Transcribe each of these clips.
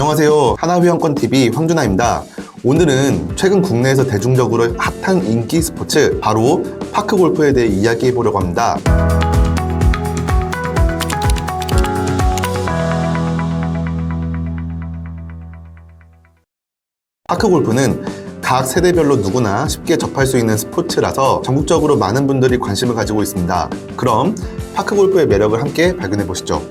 안녕하세요. 하나회원권TV 황준하입니다. 오늘은 최근 국내에서 대중적으로 핫한 인기 스포츠, 바로 파크골프에 대해 이야기해 보려고 합니다. 파크골프는 각 세대별로 누구나 쉽게 접할 수 있는 스포츠라서 전국적으로 많은 분들이 관심을 가지고 있습니다. 그럼 파크골프의 매력을 함께 발견해 보시죠.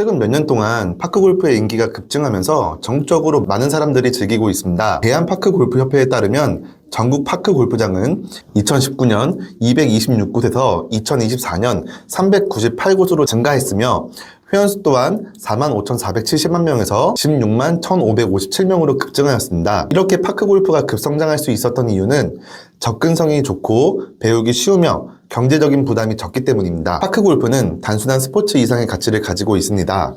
최근 몇 년 동안 파크 골프의 인기가 급증하면서 전국적으로 많은 사람들이 즐기고 있습니다. 대한파크골프협회에 따르면 전국 파크 골프장은 2019년 226곳에서 2024년 398곳으로 증가했으며 회원수 또한 45,470만 명에서 16만 1,557명으로 급증하였습니다. 이렇게 파크 골프가 급성장할 수 있었던 이유는 접근성이 좋고 배우기 쉬우며 경제적인 부담이 적기 때문입니다. 파크 골프는 단순한 스포츠 이상의 가치를 가지고 있습니다.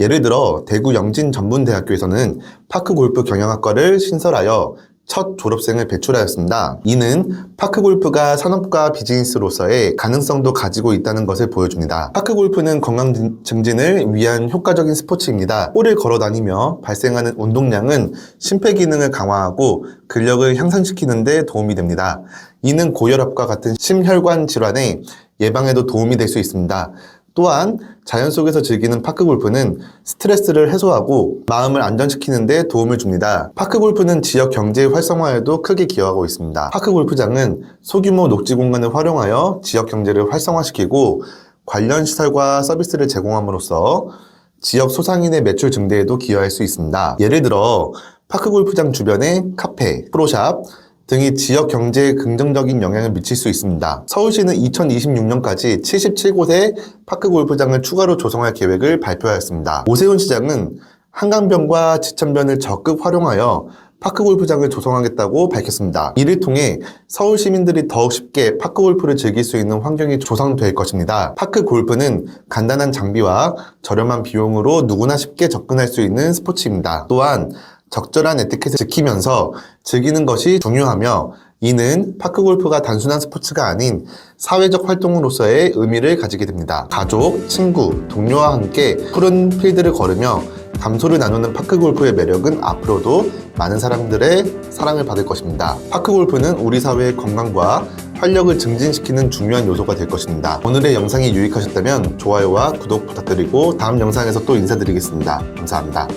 예를 들어 대구 영진전문대학교에서는 파크 골프 경영학과를 신설하여 첫 졸업생을 배출하였습니다. 이는 파크골프가 산업과 비즈니스로서의 가능성도 가지고 있다는 것을 보여줍니다. 파크골프는 건강 증- 증진을 위한 효과적인 스포츠입니다. 볼을 걸어 다니며 발생하는 운동량은 심폐 기능을 강화하고 근력을 향상시키는 데 도움이 됩니다. 이는 고혈압과 같은 심혈관 질환의 예방에도 도움이 될 수 있습니다. 또한 자연 속에서 즐기는 파크 골프는 스트레스를 해소하고 마음을 안정시키는 데 도움을 줍니다. 파크 골프는 지역 경제 활성화에도 크게 기여하고 있습니다. 파크 골프장은 소규모 녹지 공간을 활용하여 지역 경제를 활성화시키고 관련 시설과 서비스를 제공함으로써 지역 소상인의 매출 증대에도 기여할 수 있습니다. 예를 들어 파크 골프장 주변에 카페, 프로샵, 등이 지역 경제에 긍정적인 영향을 미칠 수 있습니다. 서울시는 2026년까지 77곳의 파크 골프장을 추가로 조성할 계획을 발표하였습니다. 오세훈 시장은 한강변과 지천변을 적극 활용하여 파크 골프장을 조성하겠다고 밝혔습니다. 이를 통해 서울 시민들이 더욱 쉽게 파크 골프를 즐길 수 있는 환경이 조성될 것입니다. 파크 골프는 간단한 장비와 저렴한 비용으로 누구나 쉽게 접근할 수 있는 스포츠입니다. 또한 적절한 에티켓을 지키면서 즐기는 것이 중요하며 이는 파크 골프가 단순한 스포츠가 아닌 사회적 활동으로서의 의미를 가지게 됩니다. 가족, 친구, 동료와 함께 푸른 필드를 걸으며 감소를 나누는 파크 골프의 매력은 앞으로도 많은 사람들의 사랑을 받을 것입니다. 파크 골프는 우리 사회의 건강과 활력을 증진시키는 중요한 요소가 될 것입니다. 오늘의 영상이 유익하셨다면 좋아요와 구독 부탁드리고 다음 영상에서 또 인사드리겠습니다. 감사합니다.